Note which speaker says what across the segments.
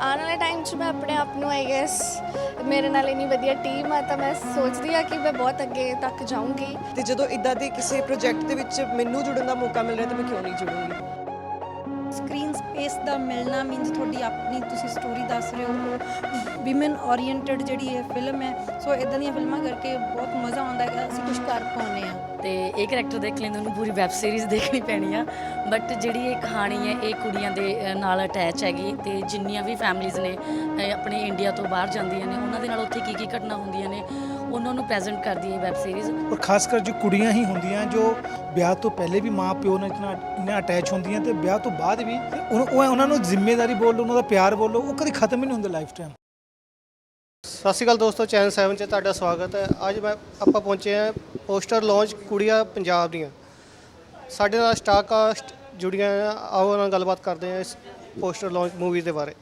Speaker 1: ਆਉਣ ਵਾਲੇ ਟਾਈਮ 'ਚ ਮੈਂ ਆਪਣੇ ਆਪ ਨੂੰ ਆਈ ਗੈਸ ਮੇਰੇ ਨਾਲ ਇੰਨੀ ਵਧੀਆ ਟੀਮ ਆ ਤਾਂ ਮੈਂ ਸੋਚਦੀ ਆ ਕਿ ਮੈਂ ਬਹੁਤ ਅੱਗੇ ਤੱਕ ਜਾਊਂਗੀ।
Speaker 2: ਤੇ ਜਦੋਂ ਇਦਾਂ ਦੇ ਕਿਸੇ ਪ੍ਰੋਜੈਕਟ ਦੇ ਵਿੱਚ ਮੈਨੂੰ ਜੁੜਨ ਦਾ ਮੌਕਾ ਮਿਲ ਰਿਹਾ ਤਾਂ ਮੈਂ ਕਿਉਂ ਨਹੀਂ ਜੁੜੂੰਗੀ?
Speaker 3: ਸਕਰੀਨ ਇਸ ਦਾ ਮਿਲਣਾ ਮੀਨਸ ਤੁਹਾਡੀ ਆਪਣੀ ਤੁਸੀਂ ਸਟੋਰੀ ਦੱਸ ਰਹੇ ਹੋ। ਵਿਮਨ ਓਰੀਐਂਟਡ ਜਿਹੜੀ ਇਹ ਫਿਲਮ ਹੈ ਸੋ ਇਦਾਂ ਦੀਆਂ ਫਿਲਮਾਂ ਕਰਕੇ ਬਹੁਤ ਮਜ਼ਾ ਆਉਂਦਾ ਹੈ ਅਸੀਂ ਕੁਝ ਕਰ ਪਾਉਂਦੇ ਆ
Speaker 4: ਤੇ ਇਹ ਕਰੈਕਟਰ ਦੇਖ ਲੈਂਦੇ ਉਹਨੂੰ ਪੂਰੀ ਵੈਬ ਸੀਰੀਜ਼ ਦੇਖਣੀ ਪੈਣੀ ਆ। ਬਟ ਜਿਹੜੀ ਇਹ ਕਹਾਣੀ ਹੈ, ਇਹ ਕੁੜੀਆਂ ਦੇ ਨਾਲ ਅਟੈਚ ਹੈਗੀ ਤੇ ਜਿੰਨੀਆਂ ਵੀ ਫੈਮਲੀਜ਼ ਨੇ ਆਪਣੇ ਇੰਡੀਆ ਤੋਂ ਬਾਹਰ ਜਾਂਦੀਆਂ ਨੇ, ਉਹਨਾਂ ਦੇ ਨਾਲ ਉੱਥੇ ਕੀ ਕੀ ਘਟਨਾ ਹੁੰਦੀਆਂ ਨੇ ਉਹਨਾਂ ਨੂੰ ਪ੍ਰੈਜ਼ੈਂਟ ਕਰਦੀ ਹੈ ਵੈਬ ਸੀਰੀਜ਼।
Speaker 5: ਔਰ ਖਾਸ ਕਰ ਜੋ ਕੁੜੀਆਂ ਹੀ ਹੁੰਦੀਆਂ ਜੋ ਵਿਆਹ ਤੋਂ ਪਹਿਲੇ ਵੀ ਮਾਂ ਪਿਓ ਨਾਲ ਇਤਨਾ ਇੰਨਾ ਅਟੈਚ ਹੁੰਦੀਆਂ ਤੇ ਵਿਆਹ ਤੋਂ ਬਾਅਦ ਵੀ ਉਹ ਉਹ- ਉਹਨਾਂ ਨੂੰ ਜ਼ਿੰਮੇਵਾਰੀ ਬੋਲ ਉਹਨਾਂ ਦਾ ਪਿਆਰ ਬੋਲ ਉਹ ਕਦੇ ਖਤਮ ਹੀ ਨਹੀਂ ਹੁੰਦਾ ਲਾਈਫ ਟਾਈਮ
Speaker 6: ਸਤਿ ਸ਼੍ਰੀ ਅਕਾਲ ਦੋਸਤੋ ਚੈਨਲ 7 'ਚ ਤੁਹਾਡਾ ਸਵਾਗਤ ਹੈ। ਅੱਜ ਮੈਂ ਆਪਾਂ ਪਹੁੰਚੇ ਹਾਂ ਪੋਸਟਰ ਲਾਂਚ ਕੁੜੀਆਂ ਪੰਜਾਬ ਦੀਆਂ। ਸਾਡੇ ਨਾਲ ਸਟਾਰ ਕਾਸਟ ਜੁੜੀਆਂ ਆ ਆਓ ਉਹਨਾਂ ਨਾਲ ਗੱਲਬਾਤ ਕਰਦੇ ਹਾਂ ਇਸ ਪੋਸਟਰ ਲਾਂਚ ਮੂਵੀ ਦੇ ਬਾਰੇ।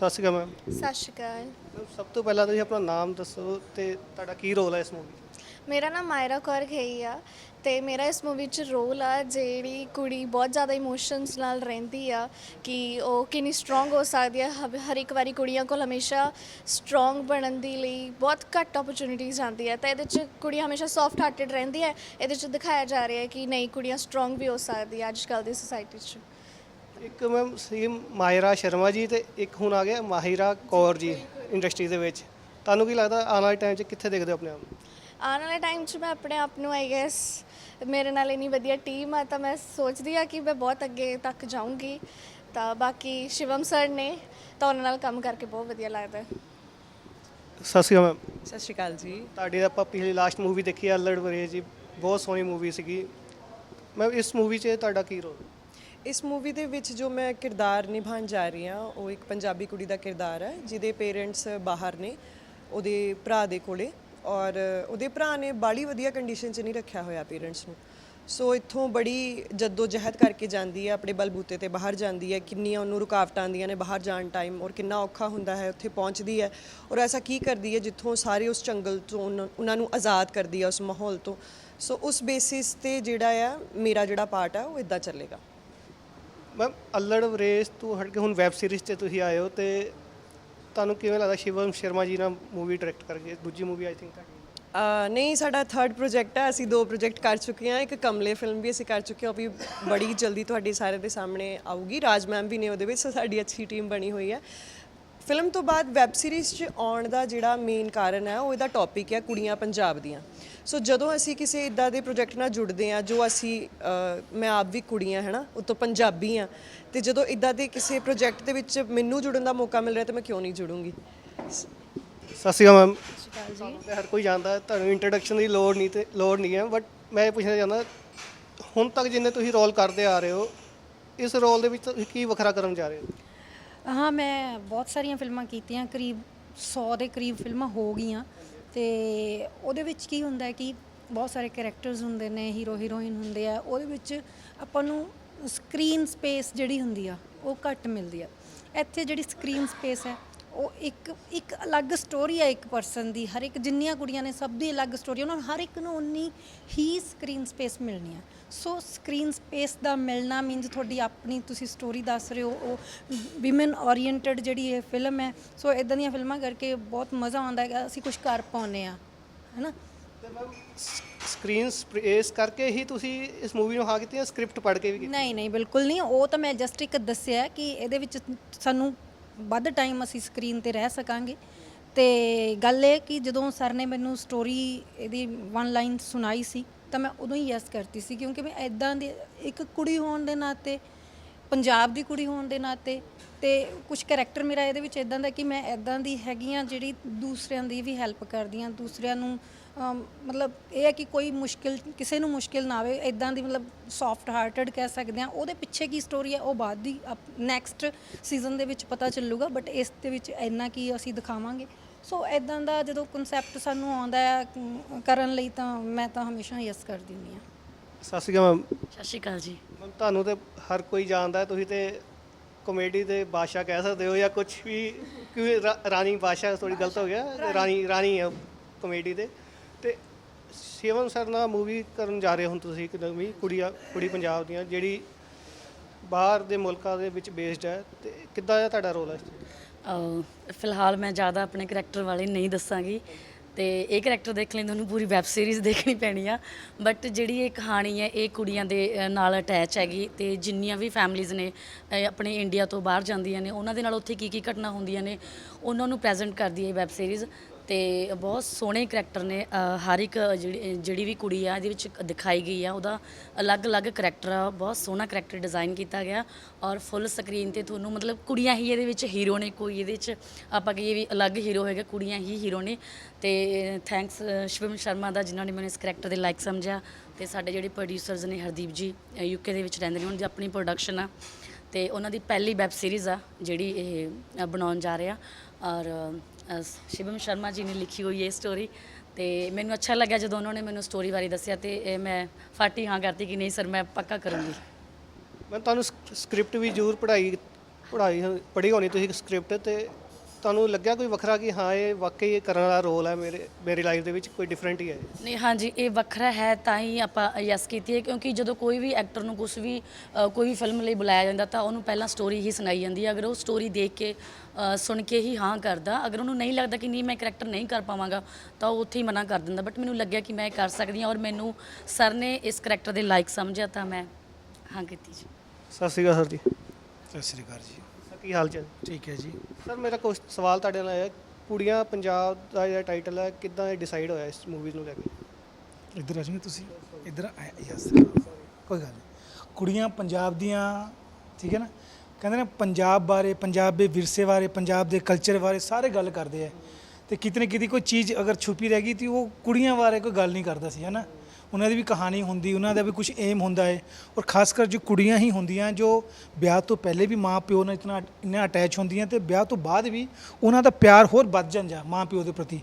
Speaker 6: ਸਤਿ ਸ਼੍ਰੀ ਅਕਾਲ ਮੈਮ।
Speaker 1: ਸਤਿ ਸ਼੍ਰੀ ਅਕਾਲ।
Speaker 6: ਸਭ ਤੋਂ ਪਹਿਲਾਂ ਤੁਸੀਂ ਆਪਣਾ ਨਾਮ ਦੱਸੋ ਤੇ ਤੁਹਾਡਾ ਕੀ ਰੋਲ ਹੈ ਇਸ ਮੂਵੀ 'ਚ
Speaker 1: ਮੇਰਾ ਨਾਮ ਮਾਇਰਾ ਕੌਰ ਘਈ ਆ ਤੇ ਮੇਰਾ ਇਸ ਮੂਵੀ 'ਚ ਰੋਲ ਆ ਜਿਹੜੀ ਕੁੜੀ ਬਹੁਤ ਜ਼ਿਆਦਾ ਇਮੋਸ਼ਨਸ ਨਾਲ ਰਹਿੰਦੀ ਆ ਕਿ ਉਹ ਕਿੰਨੀ ਸਟਰੋਂਗ ਹੋ ਸਕਦੀ ਆ ਹਵ- ਹਰ ਇੱਕ ਵਾਰੀ ਕੁੜੀਆਂ ਕੋਲ ਹਮੇਸ਼ਾ ਸਟਰੋਂਗ ਬਣਨ ਦੀ ਲਈ ਬਹੁਤ ਘੱਟ ਓਪਰਚ्युनिटीज ਆਉਂਦੀ ਆ। ਤਾਂ ਇਹਦੇ 'ਚ ਕੁੜੀ ਹਮੇਸ਼ਾ ਸੌਫਟ ਹਾਰਟਡ ਰਹਿੰਦੀ ਆ ਇਹਦੇ 'ਚ ਦਿਖਾਇਆ ਜਾ ਰਿਹਾ ਹੈ ਕਿ ਨਹੀਂ ਕੁੜੀਆਂ ਸਟਰੋਂਗ ਵੀ ਹੋ ਸਕਦੀ ਆ ਅੱਜ ਕੱਲ੍ਹ ਦੀ ਸੋਸਾਇਟੀ 'ਚ।
Speaker 6: ਇੱਕ ਮੈਮ ਸੀ ਮਾਇਰਾ ਸ਼ਰਮਾ ਜੀ ਤੇ ਇੱਕ ਹੁਣ ਆ ਗਿਆ ਮਾਹਿਰਾ ਕੌਰ ਜੀ ਇੰਡਸਟਰੀ ਦੇ ਵਿੱਚ। ਤੁਹਾਨੂੰ ਕੀ ਲੱਗਦਾ ਆਉਣ ਵਾਲੇ ਟਾਈਮ 'ਚ ਕਿੱਥੇ ਦੇਖਦੇ ਹੋ ਆਪਣੇ ਆਪ? ਨੂੰ
Speaker 1: ਆਉਣ ਵਾਲੇ ਟਾਈਮ 'ਚ ਮੈਂ ਆਪਣੇ ਆਪ ਨੂੰ ਆਈ ਗੈਸ ਮੇਰੇ ਨਾਲ ਇੰਨੀ ਵਧੀਆ ਟੀਮ ਆ ਤਾਂ ਮੈਂ ਸੋਚਦੀ ਆ ਕਿ ਮੈਂ ਬਹੁਤ ਅੱਗੇ ਤੱਕ ਜਾਊਂਗੀ। ਤਾਂ ਬਾਕੀ ਸ਼ਿਵਮ ਸਰ ਨੇ ਤਾਂ ਉਹਨਾਂ ਨਾਲ ਕੰਮ ਕਰਕੇ ਬਹੁਤ ਵਧੀਆ ਲੱਗਦਾ। ਹੈ
Speaker 6: ਸਤਿ ਸ਼੍ਰੀ ਅਕਾਲ ਮੈਮ।
Speaker 2: ਸਤਿ ਸ਼੍ਰੀ ਅਕਾਲ ਜੀ।
Speaker 6: ਤੁਹਾਡੀ ਆਪਾਂ ਪਿਛਲੀ ਲਾਸਟ ਮੂਵੀ ਦੇਖੀ ਆ ਅਲੜ ਵਰੇ ਜੀ ਬਹੁਤ ਸੋਹਣੀ ਮੂਵੀ ਸੀਗੀ। ਮੈਂ ਇਸ ਮੂਵੀ 'ਚ ਤੁਹਾਡਾ ਕੀ ਰੋਲ
Speaker 2: ਇਸ ਮੂਵੀ ਦੇ ਵਿੱਚ ਜੋ ਮੈਂ ਕਿਰਦਾਰ ਨਿਭਾਉਣ ਜਾ ਰਹੀ ਹਾਂ, ਉਹ ਇੱਕ ਪੰਜਾਬੀ ਕੁੜੀ ਦਾ ਕਿਰਦਾਰ ਹੈ, ਜਿਹਦੇ ਪੇਰੈਂਟਸ ਬਾਹਰ ਨੇ, ਉਹਦੇ ਭਰਾ ਦੇ ਕੋਲੇ ਔਰ ਉਹਦੇ ਭਰਾ ਨੇ ਬਾੜੀ ਵਧੀਆ ਕੰਡੀਸ਼ਨ 'ਚ ਨਹੀਂ ਰੱਖਿਆ ਹੋਇਆ ਪੇਰੈਂਟਸ ਨੂੰ। ਸੋ ਇੱਥੋਂ ਬੜੀ ਜੱਦੋ ਜਹਿਦ ਕਰਕੇ ਜਾਂਦੀ ਹੈ, ਆਪਣੇ ਬਲਬੂਤੇ ਤੇ ਬਾਹਰ ਜਾਂਦੀ ਹੈ, ਕਿੰਨੀਆਂ ਉਹਨੂੰ ਰੁਕਾਵਟਾਂ ਆਉਂਦੀਆਂ ਨੇ ਬਾਹਰ ਜਾਣ ਟਾਈਮ ਔਰ ਕਿੰਨਾ ਔਖਾ ਹੁੰਦਾ ਹੈ ਉੱਥੇ ਪਹੁੰਚਦੀ ਹੈ ਔਰ ਐਸਾ ਕੀ ਕਰਦੀ ਹੈ ਜਿੱਥੋਂ ਸਾਰੇ ਉਸ ਜੰਗਲ ਤੋਂ ਉਹਨਾਂ- ਉਹਨਾਂ ਨੂੰ ਆਜ਼ਾਦ ਕਰਦੀ ਹੈ, ਉਸ ਮਾਹੌਲ ਤੋਂ। ਸੋ ਉਸ ਬੇਸਿਸ ਤੇ ਜਿਹੜਾ ਆ, ਮੇਰਾ ਜਿਹੜਾ ਪਾਰਟ ਆ, ਉਹ ਇਦਾਂ ਚੱਲੇਗਾ।
Speaker 6: ਮੈਮ ਅੱਲੜ ਵਰੇਸ ਤੋਂ ਹਟ ਕੇ ਹੁਣ ਵੈਬ ਸੀਰੀਜ਼ ਤੇ ਤੁਸੀਂ ਆਏ ਹੋ ਤੇ ਤੁਹਾਨੂੰ ਕਿਵੇਂ ਲੱਗਦਾ ਸ਼ਿਵਮ ਸ਼ਰਮਾ ਜੀ ਨਾਲ ਮੂਵੀ ਡਾਇਰੈਕਟ ਕਰਕੇ ਦੂਜੀ ਮੂਵੀ ਆਈ ਥਿੰਕ ਤੁਹਾਡੀ।
Speaker 2: ਅਹ, ਨਹੀਂ, ਸਾਡਾ ਥਰਡ ਪ੍ਰੋਜੈਕਟ ਹੈ। ਅਸੀਂ ਦੋ ਪ੍ਰੋਜੈਕਟ ਕਰ ਚੁੱਕੇ ਹਾਂ। ਇੱਕ ਕਮਲੇ ਫਿਲਮ ਵੀ ਅਸੀਂ ਕਰ ਚੁੱਕੇ ਹਾਂ। ਉਹ ਵੀ ਬੜੀ ਜਲਦੀ ਤੁਹਾਡੇ ਸਾਰੇ ਦੇ ਸਾਹਮਣੇ ਆਊਗੀ। ਰਾਜ ਮੈਮ ਵੀ ਨੇ ਉਹਦੇ ਵਿੱਚ ਸੋ ਸਾਡੀ ਅੱਛੀ ਟੀਮ ਬਣੀ ਹੋਈ ਹੈ। ਫਿਲਮ ਤੋਂ ਬਾਅਦ ਵੈਬ ਸੀਰੀਜ਼ 'ਚ ਆਉਣ ਦਾ ਜਿਹੜਾ ਮੇਨ ਕਾਰਨ ਹੈ ਉਹ ਇਹਦਾ ਟੌਪਿਕ ਹੈ ਕੁੜੀਆਂ ਪੰਜਾਬ ਦੀਆਂ। ਸੋ ਜਦੋਂ ਅਸੀਂ ਕਿਸੇ ਇਦਾਂ ਦੇ ਪ੍ਰੋਜੈਕਟ ਨਾਲ ਜੁੜਦੇ ਹਾਂ ਜੋ ਅਸੀਂ ਮੈਂ ਆਪ ਵੀ ਕੁੜੀਆਂ ਹੈ ਨਾ ਉਤੋਂ ਪੰਜਾਬੀ ਆ ਤੇ ਜਦੋਂ ਇਦਾਂ ਦੇ ਕਿਸੇ ਪ੍ਰੋਜੈਕਟ ਦੇ ਵਿੱਚ ਮੈਨੂੰ ਜੁੜਨ ਦਾ ਮੌਕਾ ਮਿਲ ਰਿਹਾ ਤਾਂ ਮੈਂ ਕਿਉਂ ਨਹੀਂ ਜੁੜੂੰਗੀ?
Speaker 6: ਸਤਿ ਸ਼੍ਰੀ ਅਕਾਲ ਮੈਮ। ਤਾਂ ਹਰ ਕੋਈ ਜਾਣਦਾ ਤੁਹਾਨੂੰ ਇੰਟਰੋਡਕਸ਼ਨ ਦੀ ਲੋੜ ਨਹੀਂ ਤੇ ਲੋੜ ਨਹੀਂ ਹੈ ਬਟ ਮੈਂ ਇਹ ਪੁੱਛਣਾ ਚਾਹੁੰਦਾ ਹੁਣ ਤੱਕ ਜਿੰਨੇ ਤੁਸੀਂ ਰੋਲ ਕਰਦੇ ਆ ਰਹੇ ਹੋ ਇਸ ਰੋਲ ਦੇ ਵਿੱਚ ਤੁਸੀਂ ਕੀ ਵੱਖਰਾ ਕਰਨ ਜਾ ਰਹੇ ਹੋ?
Speaker 3: ਹਾਂ, ਮੈਂ ਬਹੁਤ ਸਾਰੀਆਂ ਫਿਲਮਾਂ ਕੀਤੀਆਂ, ਕਰੀਬ 100 ਦੇ ਕਰੀਬ ਫਿਲਮਾਂ ਹੋ ਗਈਆਂ ਤੇ ਉਹਦੇ ਵਿੱਚ ਕੀ ਹੁੰਦਾ ਹੈ ਕਿ ਬਹੁਤ ਸਾਰੇ ਕੈਰੈਕਟਰਸ ਹੁੰਦੇ ਨੇ ਹੀਰੋ ਹੀਰੋਇਨ ਹੁੰਦੇ ਆ, ਉਹਦੇ ਵਿੱਚ ਆਪਾਂ ਨੂੰ ਸਕਰੀਨ ਸਪੇਸ ਜਿਹੜੀ ਹੁੰਦੀ ਆ, ਉਹ ਘੱਟ ਮਿਲਦੀ ਆ। ਇੱਥੇ ਜਿਹੜੀ ਸਕਰੀਨ ਸਪੇਸ ਹੈ, ਉਹ ਇੱਕ ਇੱਕ ਅਲੱਗ ਸਟੋਰੀ ਹੈ ਇੱਕ ਪਰਸਨ ਦੀ, ਹਰ ਇੱਕ ਜਿੰਨੀਆਂ ਕੁੜੀਆਂ ਨੇ ਸਭ ਦੀ ਅਲੱਗ ਸਟੋਰੀ ਉਹਨਾਂ ਨੂੰ ਹਰ ਇੱਕ ਨੂੰ ਉਨੀ ਹੀ ਸਕਰੀਨ ਸਪੇਸ ਮਿਲਣੀ ਆ। ਸੋ ਸਕਰੀਨ ਸਪੇਸ ਦਾ ਮਿਲਣਾ ਮੀਨਸ ਤੁਹਾਡੀ ਆਪਣੀ ਤੁਸੀਂ ਸਟੋਰੀ ਦੱਸ ਰਹੇ ਹੋ ਉਹ ਵਿਮਨ ਓਰੀਐਂਟਡ ਜਿਹੜੀ ਇਹ ਫਿਲਮ ਹੈ ਸੋ ਇਦਾਂ ਦੀਆਂ ਫਿਲਮਾਂ ਕਰਕੇ ਬਹੁਤ ਮਜ਼ਾ ਆਉਂਦਾ ਹੈ ਅਸੀਂ ਕੁਝ ਕਰ ਪਾਉਂਦੇ ਆ ਹੈਨਾ?
Speaker 6: ਸਕਰੀਨ ਸਪੇਸ ਕਰਕੇ ਹੀ ਤੁਸੀਂ ਇਸ ਮੂਵੀ ਨੂੰ ਹਾਂ ਕੀਤੀ ਹੈ ਸਕ੍ਰਿਪਟ ਪੜ੍ਹ ਕੇ ਵੀ ਕੀਤੀ?
Speaker 3: ਨਹੀਂ ਨਹੀਂ ਬਿਲਕੁਲ ਨਹੀਂ ਉਹ ਤਾਂ ਮੈਂ ਜਸਟ ਇੱਕ ਦੱਸਿਆ ਕਿ ਇਹਦੇ ਵਿੱਚ ਸਾਨੂੰ ਵੱਧ ਟਾਈਮ ਅਸੀਂ ਸਕਰੀਨ ਤੇ ਰਹਿ ਸਕਾਂਗੇ। ਤੇ ਗੱਲ ਇਹ ਕਿ ਜਦੋਂ ਸਰ ਨੇ ਮੈਨੂੰ ਸਟੋਰੀ ਇਹਦੀ ਵਨ ਲਾਈਨ ਸੁਣਾਈ ਸੀ ਤਾਂ ਮੈਂ ਉਦੋਂ ਹੀ ਯੈਸ ਕਰਤੀ ਸੀ, ਕਿਉਂਕਿ ਮੈਂ ਐਦਾਂ ਦੀ ਇੱਕ ਕੁੜੀ ਹੋਣ ਦੇ ਨਾਤੇ, ਪੰਜਾਬ ਦੀ ਕੁੜੀ ਹੋਣ ਦੇ ਨਾਤੇ ਤੇ ਕੁਝ ਕੈਰੈਕਟਰ ਮੇਰਾ ਇਹਦੇ ਵਿੱਚ ਇਦਾਂ ਦਾ ਕਿ ਮੈਂ ਇਦਾਂ ਦੀ ਹੈਗੀ ਆ ਜਿਹੜੀ ਦੂਸਰਿਆਂ ਦੀ ਵੀ ਹੈਲਪ ਕਰਦੀ ਆ ਦੂਸਰਿਆਂ ਨੂੰ ਮਤਲਬ ਇਹ ਹੈ ਕਿ ਕੋਈ ਮੁਸ਼ਕਿਲ, ਕਿਸੇ ਨੂੰ ਮੁਸ਼ਕਿਲ ਨਾ ਆਵੇ ਇਦਾਂ ਦੀ ਮਤਲਬ ਸੌਫਟ ਹਾਰਟਡ ਕਹਿ ਸਕਦੇ ਆ ਉਹਦੇ ਪਿੱਛੇ ਕੀ ਸਟੋਰੀ ਹੈ, ਉਹ ਬਾਅਦ ਦੀ ਨੈਕਸਟ ਸੀਜ਼ਨ ਦੇ ਵਿੱਚ ਪਤਾ ਚੱਲੂਗਾ ਬਟ ਇਸ ਦੇ ਵਿੱਚ ਇੰਨਾ ਕੀ ਅਸੀਂ ਦਿਖਾਵਾਂਗੇ। ਸੋ ਇਦਾਂ ਦਾ ਜਦੋਂ ਕਨਸੈਪਟ ਸਾਨੂੰ ਆਉਂਦਾ ਹੈ ਅਮ, ਕਰਨ ਲਈ ਤਾਂ ਮੈਂ ਤਾਂ ਹਮੇਸ਼ਾ ਯੈਸ ਕਰਦੀ ਹੁੰਦੀ ਆ
Speaker 6: ਸਤਿ ਸ਼੍ਰੀ ਅਕਾਲ ਮੈਮ।
Speaker 4: ਸਤਿ ਸ਼੍ਰੀ ਅਕਾਲ ਜੀ।
Speaker 6: ਮੈਮ ਤੁਹਾਨੂੰ ਤੇ ਹਰ ਕੋਈ ਜਾਣਦਾ ਹੈ, ਤੁਸੀਂ ਤੇ ਕਮੇਡੀ ਦੇ ਬਾਦਸ਼ਾਹ ਕਹਿ ਸਕਦੇ ਹੋ ਜਾਂ ਕੁਝ ਵੀ ਕਿਉਂਕਿ ਰਾ- ਰਾਣੀ ਬਾਦਸ਼ਾਹ ਥੋੜੀ ਗਲਤ ਹੋ ਗਿਆ ਰਾਣੀ ਰਾਣੀ ਹੈ ਕਮੇਡੀ ਦੇ। ਤੇ ਸ਼ਿਵਮ ਸਰ ਨਾਲ ਮੂਵੀ ਕਰਨ ਜਾ ਰਹੇ ਹੋ ਹੁਣ ਤੁਸੀਂ ਇੱਕ ਨਵੀਂ ਕੁੜੀਆਂ ਕੁੜੀ ਪੰਜਾਬ ਦੀਆਂ ਜਿਹੜੀ ਬਾਹਰ ਦੇ ਮੁਲਕਾਂ ਦੇ ਵਿੱਚ ਬੇਸਡ ਹੈ ਤੇ ਕਿੱਦਾਂ ਦਾ ਤੁਹਾਡਾ ਰੋਲ ਹੈ ਇਸ 'ਚ?
Speaker 4: ਅਹ ਫਿਲਹਾਲ ਮੈਂ ਜ਼ਿਆਦਾ ਆਪਣੇ ਕਰੈਕਟਰ ਵਾਲੇ ਨਹੀਂ ਦੱਸਾਂਗੀ ਤੇ ਇਹ ਕਰੈਕਟਰ ਦੇਖ ਲਈ ਤੁਹਾਨੂੰ ਪੂਰੀ ਵੈਬ ਸੀਰੀਜ਼ ਦੇਖਣੀ ਪੈਣੀ ਆ। ਬਟ ਜਿਹੜੀ ਇਹ ਕਹਾਣੀ ਹੈ ਇਹ ਕੁੜੀਆਂ ਦੇ ਅਹ, ਨਾਲ ਅਟੈਚ ਹੈਗੀ ਤੇ ਜਿੰਨੀਆਂ ਵੀ ਫੈਮਲੀਆਂ ਨੇ ਅਹ, ਆਪਣੇ ਇੰਡੀਆ ਤੋਂ ਬਾਹਰ ਜਾਂਦੀਆਂ ਨੇ ਉਹਨਾਂ ਦੇ ਨਾਲ ਉੱਥੇ ਕੀ ਕੀ ਘਟਨਾ ਹੁੰਦੀਆਂ ਨੇ ਉਹਨਾਂ ਨੂੰ ਪ੍ਰੈਜ਼ੈਂਟ ਕਰਦੀ ਹੈ ਇਹ ਵੈਬ ਸੀਰੀਜ਼ ਤੇ ਬਹੁਤ ਸੋਹਣੇ ਕਰੈਕਟਰ ਨੇ ਹਰ ਇੱਕ ਜਿਹੜੀ ਜਿਹੜੀ ਵੀ ਕੁੜੀ ਆ, ਇਹਦੇ ਵਿੱਚ ਦਿਖਾਈ ਗਈ ਆ, ਉਹਦਾ ਅਲੱਗ-ਅਲੱਗ ਕਰੈਕਟਰ ਆ, ਬਹੁਤ ਸੋਹਣਾ ਕਰੈਕਟਰ ਡਿਜ਼ਾਈਨ ਕੀਤਾ ਗਿਆ ਔਰ ਫੁੱਲ ਸਕਰੀਨ ਤੇ ਤੁਹਾਨੂੰ ਮਤਲਬ ਕੁੜੀਆਂ ਹੀ ਇਹਦੇ ਵਿੱਚ ਹੀਰੋ ਨੇ, ਕੋਈ ਇਹਦੇ ਵਿੱਚ ਆਪਾਂ ਕਹੀਏ ਵੀ ਅਲੱਗ ਹੀਰੋ ਹੈਗਾ, ਕੁੜੀਆਂ ਹੀ ਹੀਰੋ ਨੇ। ਤੇ ਥੈਂਕਸ ਸ਼ਿਵਮ ਸ਼ਰਮਾ ਦਾ ਜਿਨ੍ਹਾਂ ਨੇ ਮੈਨੂੰ ਇਸ ਕਰੈਕਟਰ ਦੇ ਲਾਇਕ ਸਮਝਿਆ ਤੇ ਸਾਡੇ ਜਿਹੜੇ ਪ੍ਰੋਡਿਊਸਰਸ ਨੇ ਹਰਦੀਪ ਜੀ ਯੂਕੇ ਦੇ ਵਿੱਚ ਰਹਿੰਦੇ ਨੇ, ਉਹਨਾਂ ਦੀ ਆਪਣੀ ਪ੍ਰੋਡਕਸ਼ਨ ਆ ਤੇ ਉਹਨਾਂ ਦੀ ਪਹਿਲੀ ਵੈਬ ਸੀਰੀਜ਼ ਆ ਜਿਹੜੀ ਇਹ ਬਣਾਉਣ ਜਾ ਰਿਹਾ ਔਰ ਸ਼ਿਵਮ ਸ਼ਰਮਾ ਜੀ ਨੇ ਲਿਖੀ ਹੋਈ ਇਹ ਸਟੋਰੀ ਤੇ ਮੈਨੂੰ ਅੱਛਾ ਲੱਗਿਆ ਜਦੋਂ ਉਹਨਾਂ ਨੇ ਮੈਨੂੰ ਸਟੋਰੀ ਬਾਰੇ ਦੱਸਿਆ ਤੇ ਇਹ ਮੈਂ ਫਾਟੀ ਹਾਂ ਕਰਤੀ ਕਿ ਨਹੀਂ ਸਰ, ਮੈਂ ਪੱਕਾ ਕਰੂੰਗੀ।
Speaker 6: ਮੈਂ ਤੁਹਾਨੂੰ ਸਕ੍ਰਿਪਟ ਵੀ ਜ਼ਰੂਰ ਪੜ੍ਹਾਈ ਪੜ੍ਹਾਈ, ਪੜ੍ਹੀ ਹੋਣੀ ਤੁਸੀਂ ਸਕ੍ਰਿਪਟ ਤੇ ਤੁਹਾਨੂੰ ਲੱਗਿਆ ਕੋਈ ਵੱਖਰਾ ਕਿ ਹਾਂ ਇਹ ਵਾਕਈ ਇਹ ਕਰਨ ਵਾਲਾ ਰੋਲ ਹੈ ਮੇਰੇ ਮੇਰੀ ਲਾਈਫ ਦੇ ਵਿੱਚ? ਕੋਈ ਡਿਫਰੈਂਟ ਹੀ ਹੈ
Speaker 4: ਨਹੀਂ ਹਾਂਜੀ ਇਹ ਵੱਖਰਾ ਹੈ ਤਾਂ ਹੀ ਆਪਾਂ ਯੈਸ ਕੀਤੀ ਹੈ ਕਿਉਂਕਿ ਜਦੋਂ ਕੋਈ ਵੀ ਐਕਟਰ ਨੂੰ ਕੁਝ ਵੀ ਅ, ਕੋਈ ਵੀ ਫਿਲਮ ਲਈ ਬੁਲਾਇਆ ਜਾਂਦਾ ਤਾਂ ਉਹਨੂੰ ਪਹਿਲਾਂ ਸਟੋਰੀ ਹੀ ਸੁਣਾਈ ਜਾਂਦੀ ਹੈ। ਅਗਰ ਉਹ ਸਟੋਰੀ ਦੇਖ ਕੇ ਅ, ਸੁਣ ਕੇ ਹੀ ਹਾਂ ਕਰਦਾ ਅਗਰ ਉਹਨੂੰ ਨਹੀਂ ਲੱਗਦਾ ਕਿ ਨਹੀਂ ਮੈਂ ਕਰੈਕਟਰ ਨਹੀਂ ਕਰ ਪਾਵਾਂਗਾ ਤਾਂ ਉਹ ਉੱਥੇ ਹੀ ਮਨਾ ਕਰ ਦਿੰਦਾ। ਬਟ ਮੈਨੂੰ ਲੱਗਿਆ ਕਿ ਮੈਂ ਇਹ ਕਰ ਸਕਦੀ ਹਾਂ ਔਰ ਮੈਨੂੰ ਸਰ ਨੇ ਇਸ ਕਰੈਕਟਰ ਦੇ ਲਾਇਕ ਸਮਝਿਆ ਤਾਂ ਮੈਂ ਹਾਂ ਕੀਤੀ ਜੀ।
Speaker 6: ਸਤਿ ਸ਼੍ਰੀ ਅਕਾਲ ਸਰ ਜੀ।
Speaker 5: ਸਤਿ ਸ੍ਰੀ ਅਕਾਲ ਜੀ।
Speaker 6: ਕੀ ਹਾਲ ਚਾਲ?
Speaker 5: ਠੀਕ ਹੈ ਜੀ।
Speaker 6: ਸਰ ਮੇਰਾ ਕੁਝ ਸਵਾਲ ਤੁਹਾਡੇ ਨਾਲ ਹੈ ਕੁੜੀਆਂ ਪੰਜਾਬ ਦਾ ਜਿਹੜਾ ਟਾਈਟਲ ਹੈ ਕਿੱਦਾਂ ਇਹ ਡਿਸਾਈਡ ਹੋਇਆ ਇਸ ਮੂਵੀ ਨੂੰ ਲੈ ਕੇ?
Speaker 5: ਇੱਧਰ ਆ ਜਾਓਗੇ ਤੁਸੀਂ। ਇੱਧਰ ਯਸ ਕੋਈ ਗੱਲ ਨਹੀਂ। ਕੁੜੀਆਂ ਪੰਜਾਬ ਦੀਆਂ ਠੀਕ ਹੈ ਨਾ? ਕਹਿੰਦੇ ਨੇ ਪੰਜਾਬ ਬਾਰੇ ਪੰਜਾਬ ਦੇ ਵਿਰਸੇ ਬਾਰੇ ਪੰਜਾਬ ਦੇ ਕਲਚਰ ਬਾਰੇ ਸਾਰੇ ਗੱਲ ਕਰਦੇ ਆ। ਤੇ ਕਿਤੇ ਨਾ ਕਿਤੇ ਕੋਈ ਚੀਜ਼ ਅਗਰ ਛੁਪੀ ਰਹਿ ਗਈ ਤੇ ਉਹ ਕੁੜੀਆਂ ਬਾਰੇ ਕੋਈ ਗੱਲ ਨਹੀਂ ਕਰਦਾ ਸੀ ਹੈ ਨਾ? ਉਹਨਾਂ ਦੀ ਵੀ ਕਹਾਣੀ ਹੁੰਦੀ, ਉਹਨਾਂ ਦਾ ਵੀ ਕੁਝ ਏਮ ਹੁੰਦਾ ਹੈ ਔਰ ਖਾਸ ਕਰ ਜੋ ਕੁੜੀਆਂ ਹੀ ਹੁੰਦੀਆਂ, ਜੋ ਵਿਆਹ ਤੋਂ ਪਹਿਲੇ ਵੀ ਮਾਂ ਪਿਓ ਨਾਲ ਇਤਨਾ, ਇੰਨਾ ਅਟੈਚ ਹੁੰਦੀਆਂ ਤੇ ਵਿਆਹ ਤੋਂ ਬਾਅਦ ਵੀ ਉਹਨਾਂ ਦਾ ਪਿਆਰ ਹੋਰ ਵੱਧ ਜਾਂਦਾ ਮਾਂ ਪਿਓ ਦੇ ਪ੍ਰਤੀ।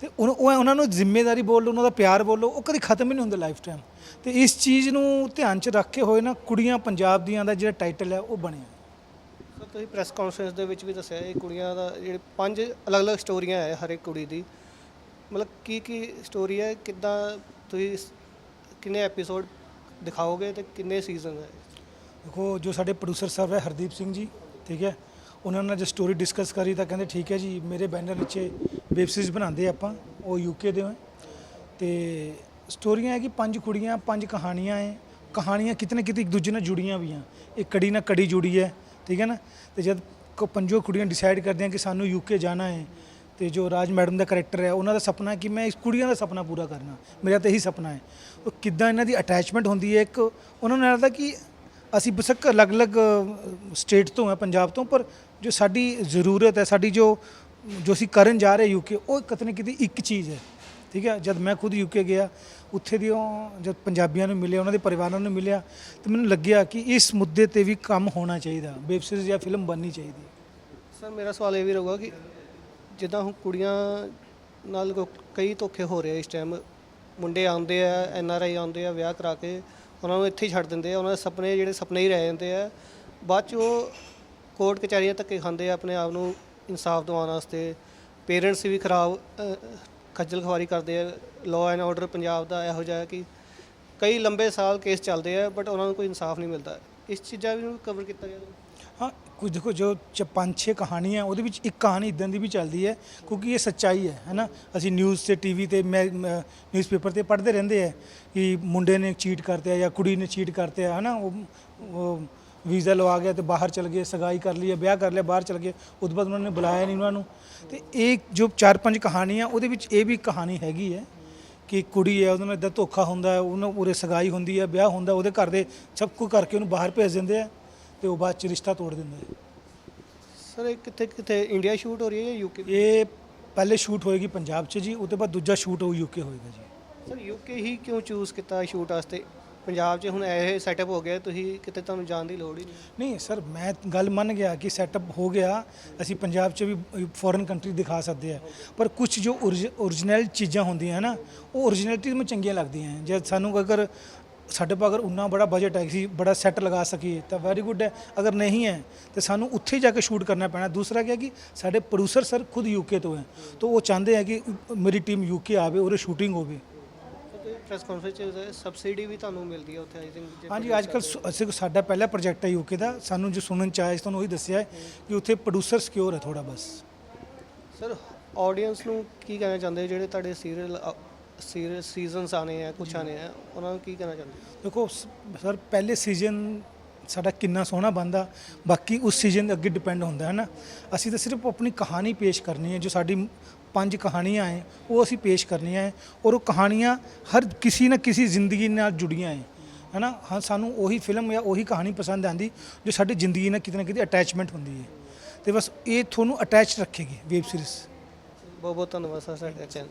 Speaker 5: ਤੇ ਉਹ ਉਹਨਾਂ ਨੂੰ ਜ਼ਿੰਮੇਵਾਰੀ ਬੋਲ ਲਓ, ਉਹਨਾਂ ਦਾ ਪਿਆਰ ਬੋਲੋ ਉਹ ਕਦੀ ਖਤਮ ਹੀ ਨਹੀਂ ਹੁੰਦਾ ਲਾਈਫ ਟਾਈਮ ਤੇ ਇਸ ਚੀਜ਼ ਨੂੰ ਧਿਆਨ 'ਚ ਰੱਖ ਕੇ ਹੋਏ ਨਾ, ਕੁੜੀਆਂ ਪੰਜਾਬ ਦੀਆਂ ਦਾ ਜਿਹੜਾ ਟਾਈਟਲ ਹੈ, ਉਹ ਬਣਿਆ।
Speaker 6: ਸਰ, ਤੁਸੀਂ ਪ੍ਰੈਸ ਕਾਨਫਰੰਸ ਦੇ ਵਿੱਚ ਵੀ ਦੱਸਿਆ, ਇਹ ਕੁੜੀਆਂ ਦਾ ਜਿਹੜੇ ਪੰਜ ਅਲੱਗ-ਅਲੱਗ ਸਟੋਰੀਆਂ ਹੈ ਹਰ ਇੱਕ ਕੁੜੀ ਦੀ। ਮਤਲਬ ਕੀ ਕੀ ਸਟੋਰੀ ਹੈ ਕਿੱਦਾਂ ਤੁਸੀਂ ਕਿੰਨੇ ਐਪੀਸੋਡ ਦਿਖਾਓਗੇ ਤੇ ਕਿੰਨੇ ਸੀਜ਼ਨ ਹੈ?
Speaker 5: ਦੇਖੋ, ਜੋ ਸਾਡੇ ਪ੍ਰੋਡਿਊਸਰ ਸਾਹਿਬ ਹੈ, ਹਰਦੀਪ ਸਿੰਘ ਜੀ, ਠੀਕ ਹੈ, ਉਹਨਾਂ ਨਾਲ ਜੇ ਸਟੋਰੀ ਡਿਸਕਸ ਕਰੀ ਤਾਂ ਕਹਿੰਦੇ ਠੀਕ ਹੈ ਜੀ, ਮੇਰੇ ਬੈਨਰ ਨੀਚੇ ਵੈਬ ਸੀਰੀਜ਼ ਬਣਾਉਂਦੇ ਆਪਾਂ, ਉਹ ਯੂਕੇ ਦੇ ਹੈ ਤੇ ਸਟੋਰੀਆਂ ਹੈ ਕਿ ਪੰਜ ਕੁੜੀਆਂ, ਪੰਜ ਕਹਾਣੀਆਂ ਹੈ। ਕਹਾਣੀਆਂ ਕਿਤੇ ਨਾ ਕਿਤੇ ਇੱਕ ਦੂਜੇ ਨਾਲ ਜੁੜੀਆਂ ਵੀ ਆ ਇਹ ਕੜੀ ਨਾਲ ਕੜੀ ਜੁੜੀ ਹੈ, ਠੀਕ ਹੈ ਨਾ? ਤੇ ਜਦ ਕੋ ਪੰਜੋ ਕੁੜੀਆਂ ਡਿਸਾਈਡ ਕਰਦੀਆਂ ਕਿ ਸਾਨੂੰ ਯੂਕੇ ਜਾਣਾ ਹੈ ਤੇ ਜੋ ਰਾਜ ਮੈਡਮ ਦਾ ਕਰੈਕਟਰ ਹੈ, ਉਹਨਾਂ ਦਾ ਸੁਪਨਾ ਕਿ ਮੈਂ ਇਸ ਕੁੜੀਆਂ ਦਾ ਸੁਪਨਾ ਪੂਰਾ ਕਰਨਾ, ਮੇਰਾ ਤਾਂ ਇਹੀ ਸੁਪਨਾ ਹੈ। ਉਹ ਕਿੱਦਾਂ ਇਹਨਾਂ ਦੀ ਅਟੈਚਮੈਂਟ ਹੁੰਦੀ ਹੈ ਇੱਕ, ਉਹਨਾਂ ਨੂੰ ਲੱਗਦਾ ਕਿ ਅਸੀਂ ਬਸਕ ਅਲੱਗ-ਅਲੱਗ ਸਟੇਟ ਤੋਂ ਹੈ, ਪੰਜਾਬ ਤੋਂ, ਪਰ ਜੋ ਸਾਡੀ ਜ਼ਰੂਰਤ ਹੈ, ਸਾਡੀ ਜੋ ਜੋ ਅਸੀਂ ਕਰਨ ਜਾ ਰਹੇ ਯੂਕੇ ਉਹ ਕਿਤੇ ਨਾ ਕਿਤੇ ਇੱਕ ਚੀਜ਼ ਹੈ। ਠੀਕ ਹੈ? ਜਦ ਮੈਂ ਖੁਦ ਯੂਕੇ ਗਿਆ, ਉੱਥੇ ਦੀ ਉਹ, ਜਦ ਪੰਜਾਬੀਆਂ ਨੂੰ ਮਿਲਿਆ, ਉਹਨਾਂ ਦੇ ਪਰਿਵਾਰਾਂ ਨੂੰ ਮਿਲਿਆ, ਤੇ ਮੈਨੂੰ ਲੱਗਿਆ ਕਿ ਇਸ ਮੁੱਦੇ ਤੇ ਵੀ ਕੰਮ ਹੋਣਾ ਚਾਹੀਦਾ, ਵੈਬ ਸੀਰੀਜ਼ ਜਾਂ ਫਿਲਮ ਬਣਨੀ ਚਾਹੀਦੀ
Speaker 6: ਸਰ, ਮੇਰਾ ਸਵਾਲ ਇਹ ਵੀ ਰਹੂਗਾ ਕਿ ਜਿੱਦਾਂ ਹੁਣ ਕੁੜੀਆਂ ਨਾਲ ਕੋ- ਕਈ ਧੋਖੇ ਹੋ ਰਹੇ ਆ ਇਸ ਟਾਈਮ ਮੁੰਡੇ ਆਉਂਦੇ ਆ ਐਨ ਆਰ ਆਈ ਆਉਂਦੇ ਆ ਵਿਆਹ ਕਰਾ ਕੇ ਉਹਨਾਂ ਨੂੰ ਇੱਥੇ ਹੀ ਛੱਡ ਦਿੰਦੇ ਆ ਉਹਨਾਂ ਦੇ ਸੁਪਨੇ ਜਿਹੜੇ ਸੁਪਨੇ ਹੀ ਰਹਿ ਜਾਂਦੇ ਆ। ਬਾਅਦ ਚ ਉਹ ਕੋਰਟ ਕਚਹਿਰੀਆਂ ਧੱਕੇ ਖਾਂਦੇ ਆ ਆਪਣੇ ਆਪ ਨੂੰ ਇਨਸਾਫ ਦਿਵਾਉਣ ਵਾਸਤੇ। ਪੇਰੈਂਟਸ ਵੀ ਖਰਾਬ ਅ, ਖੱਜਲ ਖਵਾਰੀ ਕਰਦੇ ਆ। ਲਾਅ ਐਂਡ ਆਰਡਰ ਪੰਜਾਬ ਦਾ ਇਹੋ ਜਿਹਾ ਹੈ ਕਿ ਕਈ ਲੰਬੇ ਸਾਲ ਕੇਸ ਚੱਲਦੇ ਆ ਬਟ ਉਹਨਾਂ ਨੂੰ ਕੋਈ ਇਨਸਾਫ ਨਹੀਂ ਮਿਲਦਾ। ਇਸ ਚੀਜ਼ਾਂ ਵੀ ਨੂੰ ਕਵਰ ਕੀਤਾ ਗਿਆ।
Speaker 5: ਹਾਂ ਕੁਝ ਦੇਖੋ, ਜੋ ਚ ਪੰਜ ਛੇ ਕਹਾਣੀਆਂ, ਉਹਦੇ ਵਿੱਚ ਇੱਕ ਕਹਾਣੀ ਇਦਾਂ ਦੀ ਵੀ ਚੱਲਦੀ ਹੈ, ਕਿਉਂਕਿ ਇਹ ਸੱਚਾਈ ਹੈ ਹੈਨਾ ਅਸੀਂ ਨਿਊਜ਼ ਤੇ ਟੀਵੀ ਤੇ, ਮੈਂ ਨਿਊਜ਼ਪੇਪਰ ਤੇ ਪੜ੍ਹਦੇ ਰਹਿੰਦੇ ਆ ਕਿ ਮੁੰਡੇ ਨੇ ਚੀਟ ਕਰਤੇ ਆ ਜਾਂ ਕੁੜੀ ਨੇ ਚੀਟ ਕਰਤੇ ਆ ਹੈਨਾ ਉਹ ਵੀਜ਼ਾ ਲਵਾ ਗਿਆ ਤੇ ਬਾਹਰ ਚਲ ਗਏ, ਸਗਾਈ ਕਰ ਲਈ, ਵਿਆਹ ਕਰ ਲਿਆ, ਬਾਹਰ ਚਲ ਗਏ ਉਸ ਤੋਂ ਬਾਅਦ ਉਹਨਾਂ ਨੇ ਬੁਲਾਇਆ ਨਹੀਂ ਉਹਨਾਂ ਨੂੰ। ਤੇ ਇਹ ਜੋ ਚਾਰ ਪੰਜ ਕਹਾਣੀਆਂ, ਉਹਦੇ ਵਿੱਚ ਇਹ ਵੀ ਕਹਾਣੀ ਹੈਗੀ ਹੈ ਕਿ ਕੁੜੀ ਹੈ, ਉਹਦੇ ਨਾਲ ਇਦਾਂ ਧੋਖਾ ਹੁੰਦਾ ਹੈ, ਉਹਨੂੰ ਪੂਰੇ ਸਗਾਈ ਹੁੰਦੀ ਹੈ, ਵਿਆਹ ਹੁੰਦਾ, ਉਹਦੇ ਘਰ ਦੇ ਸਭ ਕੁਝ ਕਰਕੇ ਉਹਨੂੰ ਬਾਹਰ ਭੇਜ ਦਿੰਦੇ ਆ। ਤੇ ਉਹ ਬਾਅਦ ਚ ਰਿਸ਼ਤਾ ਤੋੜ ਦਿੰਦੇ
Speaker 6: ਸਰ ਇਹ ਕਿੱਥੇ ਕਿੱਥੇ? ਇੰਡੀਆ ਸ਼ੂਟ ਹੋ ਰਹੀ ਹੈ ਜਾਂ ਯੂਕੇ
Speaker 5: ਇਹ ਪਹਿਲੇ ਸ਼ੂਟ ਹੋਏਗੀ ਪੰਜਾਬ 'ਚ ਜੀ ਉਹਦੇ ਬਾਅਦ ਦੂਜਾ ਸ਼ੂਟ ਉਹ ਯੂਕੇ ਹੋਏਗਾ ਜੀ।
Speaker 6: ਸਰ ਯੂਕੇ ਹੀ ਕਿਉਂ ਚੂਜ਼ ਕੀਤਾ ਸ਼ੂਟ ਵਾਸਤੇ? ਪੰਜਾਬ 'ਚ ਹੁਣ ਇਹ ਸੈਟਅਪ ਹੋ ਗਿਆ ਤੁਸੀਂ ਕਿਤੇ ਤੁਹਾਨੂੰ ਜਾਣ ਦੀ ਲੋੜ ਹੀ ਨਹੀਂ।
Speaker 5: ਨਹੀਂ ਸਰ ਮੈਂ ਗੱਲ ਮੰਨ ਗਿਆ ਕਿ ਸੈਟਅਪ ਹੋ ਗਿਆ ਅਸੀਂ ਪੰਜਾਬ 'ਚ ਵੀ ਫੋਰਨ ਕੰਟਰੀ ਦਿਖਾ ਸਕਦੇ ਆ ਪਰ ਕੁਝ ਜੋ ਓਰੀਜਨਲ ਚੀਜ਼ਾਂ ਹੁੰਦੀਆਂ ਹਨ ਉਹ ਓਰੀਜਨਲਿਟੀ ਮੈਨੂੰ ਚੰਗੀਆਂ ਲੱਗਦੀਆਂ ਜੇ ਸਾਨੂੰ ਅਗਰ ਸਾਡੇ ਕੋਲ ਅਗਰ ਉਨਾ ਬੜਾ ਬਜਟ ਹੈ ਕਿ ਬੜਾ ਸੈੱਟ ਲਗਾ ਸਕੀਏ ਤਾਂ ਵੈਰੀ ਗੁੱਡ ਹੈ। ਅਗਰ ਨਹੀਂ ਹੈ ਤੇ ਸਾਨੂੰ ਉੱਥੇ ਜਾ ਕੇ ਸ਼ੂਟ ਕਰਨਾ ਪੈਣਾ। ਦੂਸਰਾ ਕੀ ਹੈ ਕਿ ਸਾਡੇ ਪ੍ਰੋਡਿਊਸਰ ਸਰ ਖੁਦ ਯੂਕੇ ਤੋਂ ਹੈ। ਤਾਂ ਉਹ ਚਾਹੁੰਦੇ ਹੈ ਕਿ ਮੇਰੀ ਟੀਮ ਯੂਕੇ ਆਵੇ ਉਹਦੇ ਸ਼ੂਟਿੰਗ ਹੋਵੇ।
Speaker 6: ਪ੍ਰੈਸ ਕਾਨਫਰੰਸ ਚ ਸਬਸਿਡੀ ਵੀ ਤੁਹਾਨੂੰ ਮਿਲਦੀ ਹੈ ਉੱਥੇ ਆਈ ਥਿੰਕ
Speaker 5: ਹਾਂਜੀ ਅੱਜ ਕੱਲ੍ਹ ਅਸੀਂ ਸਾਡਾ ਪਹਿਲਾ ਪ੍ਰੋਜੈਕਟ ਹੈ ਯੂਕੇ ਦਾ। ਸਾਨੂੰ ਜੋ ਸੁਣਨ ਚ ਆਇਆ ਤੁਹਾਨੂੰ ਉਹੀ ਦੱਸਿਆ ਹੈ ਕਿ ਉੱਥੇ ਪ੍ਰੋਡਿਊਸਰ ਸਿਕਿਉਰ ਹੈ ਥੋੜਾ ਬਸ।
Speaker 6: ਸਰ ਆਡੀਅנס ਨੂੰ ਕੀ ਕਹਿਣਾ ਚਾਹੁੰਦੇ ਜਿਹੜੇ ਤੁਹਾਡੇ ਸੀਰੀਅਲ ਸੀਜ਼ਨਸ ਆਨੇ ਆ ਕੁਛ ਆਨੇ ਆ। ਉਹਨਾਂ ਨੂੰ ਕੀ ਕਹਿਣਾ ਚਾਹੁੰਦੇ ਹੋ?
Speaker 5: ਦੇਖੋ ਸ- ਸਰ ਪਹਿਲੇ ਸੀਜ਼ਨ ਸਾਡਾ ਕਿੰਨਾ ਸੋਹਣਾ ਬੰਦਾ ਬਾਕੀ ਉਸ ਸੀਜ਼ਨ ਦੇ ਅੱਗੇ ਡਿਪੈਂਡ ਹੁੰਦਾ ਹੈ ਨਾ ਅਸੀਂ ਤਾਂ ਸਿਰਫ ਆਪਣੀ ਕਹਾਣੀ ਪੇਸ਼ ਕਰਨੀ ਹੈ ਜੋ ਸਾਡੀ ਪੰਜ ਕਹਾਣੀਆਂ ਹੈ ਉਹ ਅਸੀਂ ਪੇਸ਼ ਕਰਨੀਆਂ ਹੈ ਔਰ ਉਹ ਕਹਾਣੀਆਂ ਹਰ ਕਿਸੇ ਨਾ ਕਿਸੇ ਜ਼ਿੰਦਗੀ ਨਾਲ ਜੁੜੀਆਂ ਹੈ ਹੈ ਨਾ ਹਾਂ ਸਾਨੂੰ ਉਹੀ ਫਿਲਮ ਜਾਂ ਉਹੀ ਕਹਾਣੀ ਪਸੰਦ ਆਂਦੀ ਜੋ ਸਾਡੀ ਜ਼ਿੰਦਗੀ ਨਾਲ ਕਿਤੇ ਨਾ ਕਿਤੇ ਅਟੈਚਮੈਂਟ ਹੁੰਦੀ ਹੈ। ਤੇ ਬਸ ਇਹ ਤੁਹਾਨੂੰ ਅਟੈਚ ਰੱਖੇਗੀ ਵੇਬ ਸੀਰੀਜ਼
Speaker 6: ਬਹੁਤ ਬਹੁਤ ਧੰਨਵਾਦ ਸਰ ਸਾਡੇ ਚੈਨਲ